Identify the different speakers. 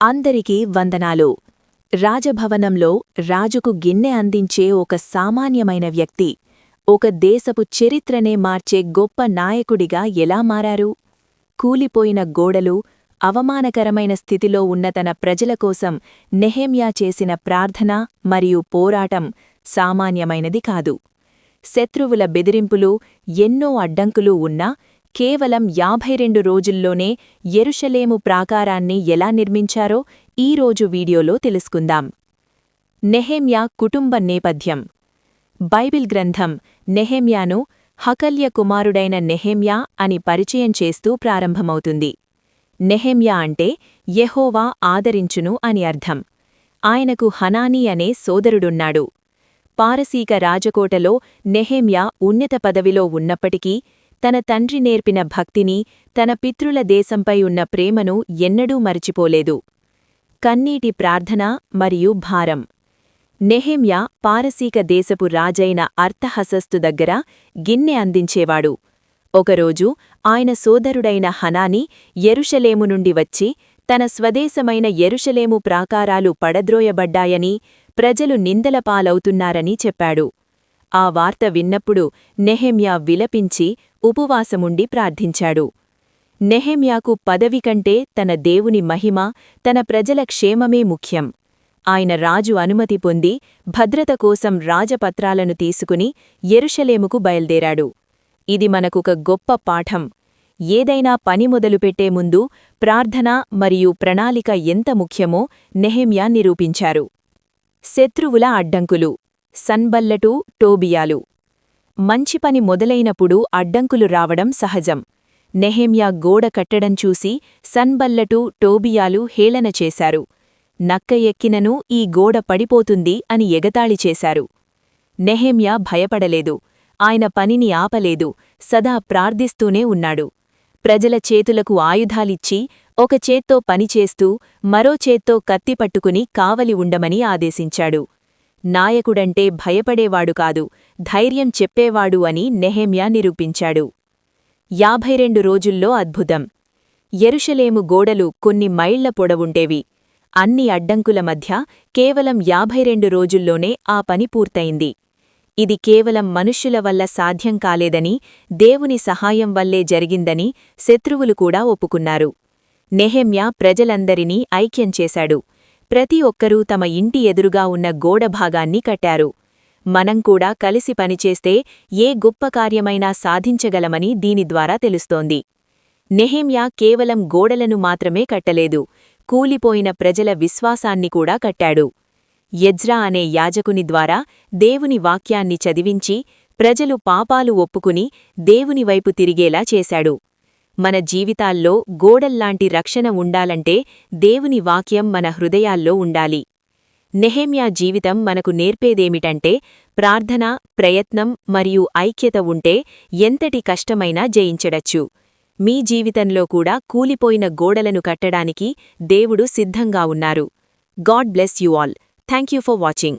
Speaker 1: అందరికీ వందనాలు. రాజభవనంలో రాజుకు గిన్నె అందించే ఒక సామాన్యమైన వ్యక్తి ఒక దేశపు చరిత్రనే మార్చే గొప్ప నాయకుడిగా ఎలా మారారు? కూలిపోయిన గోడలు అవమానకరమైన స్థితిలో ఉన్న తన ప్రజల కోసం నెహెమ్యా చేసిన ప్రార్థన మరియు పోరాటం సామాన్యమైనది కాదు. శత్రువుల బెదిరింపులు ఎన్నో అడ్డంకులు ఉన్నా కేవలం యాభై రెండు రోజుల్లోనే ఎరుషలేము ప్రాకారాన్ని ఎలా నిర్మించారో ఈరోజు వీడియోలో తెలుసుకుందాం. నెహెమ్యా కుటుంబ నేపథ్యం. బైబిల్ గ్రంథం నెహెమ్యాను హకల్య కుమారుడైన నెహెమ్యా అని పరిచయం చేస్తూ ప్రారంభమవుతుంది. నెహెమ్యా అంటే యెహోవా ఆదరించును అని అర్థం. ఆయనకు హనానీ అనే సోదరుడున్నాడు. పారసీక రాజకోటలో నెహెమ్యా ఉన్నత పదవిలో ఉన్నప్పటికీ తన తండ్రి నేర్పిన భక్తిని తన పితృల దేశంపై ఉన్న ప్రేమను ఎన్నడూ మరిచిపోలేదు. కన్నీటి ప్రార్థన మరియు భారం. నెహెమ్యా పారసీక దేశపు రాజైన అర్థహసస్తు దగ్గర గిన్నె అందించేవాడు. ఒకరోజు ఆయన సోదరుడైన హనాని ఎరుషలేము నుండి వచ్చి తన స్వదేశమైన ఎరుషలేము ప్రాకారాలు పడద్రోయబడ్డాయని ప్రజలు నిందలపాలవుతున్నారని చెప్పాడు. ఆ వార్త విన్నప్పుడు నెహెమ్యా విలపించి ఉపవాసముండి ప్రార్థించాడు. నెహెమ్యాకు పదవి కంటే తన దేవుని మహిమ తన ప్రజల క్షేమమే ముఖ్యం. ఆయన రాజు అనుమతి పొంది భద్రత కోసం రాజపత్రాలను తీసుకుని ఎరుషలేముకు బయల్దేరాడు. ఇది మనకొక గొప్ప పాఠం. ఏదైనా పని మొదలుపెట్టే ముందు ప్రార్థన మరియు ప్రణాళిక ఎంత ముఖ్యమో నెహెమ్యా నిరూపించారు. శత్రువుల అడ్డంకులు. సన్బల్లటు టోబియాలు. మంచి పని మొదలైనప్పుడు అడ్డంకులు రావడం సహజం. నెహేమ్యా గోడ కట్టడం చూసి సన్బల్లటు టోబియాలు హేళన చేశారు. నక్క ఎక్కినను ఈ గోడ పడిపోతుంది అని ఎగతాళి చేశారు. నెహేమ్యా భయపడలేదు. ఆయన పనిని ఆపలేదు. సదా ప్రార్థిస్తూనే ఉన్నాడు. ప్రజల చేతులకు ఆయుధాలిచ్చి ఒక చేత్తో పనిచేస్తూ మరో చేత్తో కత్తి పట్టుకుని కావలి ఉండమని ఆదేశించాడు. నాయకుడంటే భయపడేవాడు కాదు ధైర్యం చెప్పేవాడు అని నెహెమ్యా నిరూపించాడు. యాభై రెండు రోజుల్లో అద్భుతం. ఎరుషలేము గోడలు కొన్ని మైళ్ళ పొడవుంటేవి అన్ని అడ్డంకుల మధ్య కేవలం యాభై రెండు రోజుల్లోనే ఆ పని పూర్తయింది. ఇది కేవలం మనుష్యుల వల్ల సాధ్యం కాలేదని దేవుని సహాయం వల్లే జరిగిందని శత్రువులు కూడా ఒప్పుకున్నారు. నెహెమ్యా ప్రజలందరినీ ఐక్యం చేశాడు. ప్రతి ఒక్కరూ తమ ఇంటి ఎదురుగా ఉన్న గోడ భాగాన్ని కట్టారు. మనం కూడా కలిసి పనిచేస్తే ఏ గొప్ప కార్యమైనా సాధించగలమని దీని ద్వారా తెలుస్తోంది. నెహేమ్యా కేవలం గోడలను మాత్రమే కట్టలేదు కూలిపోయిన ప్రజల విశ్వాసాన్ని కూడా కట్టాడు. యజ్రా అనే యాజకుని ద్వారా దేవుని వాక్యాన్ని చదివించి ప్రజలు పాపాలు ఒప్పుకుని దేవుని వైపు తిరిగేలా చేశాడు. మన జీవితాల్లో గోడల్లాంటి రక్షణ ఉండాలంటే దేవుని వాక్యం మన హృదయాల్లో ఉండాలి. నెహేమ్యా జీవితం మనకు నేర్పేదేమిటంటే ప్రార్థన ప్రయత్నం మరియు ఐక్యత ఉంటే ఎంతటి కష్టమైనా జయించడచ్చు. మీ జీవితంలో కూడా కూలిపోయిన గోడలను కట్టడానికి దేవుడు సిద్ధంగా ఉన్నారు. God bless you all. Thank you for watching.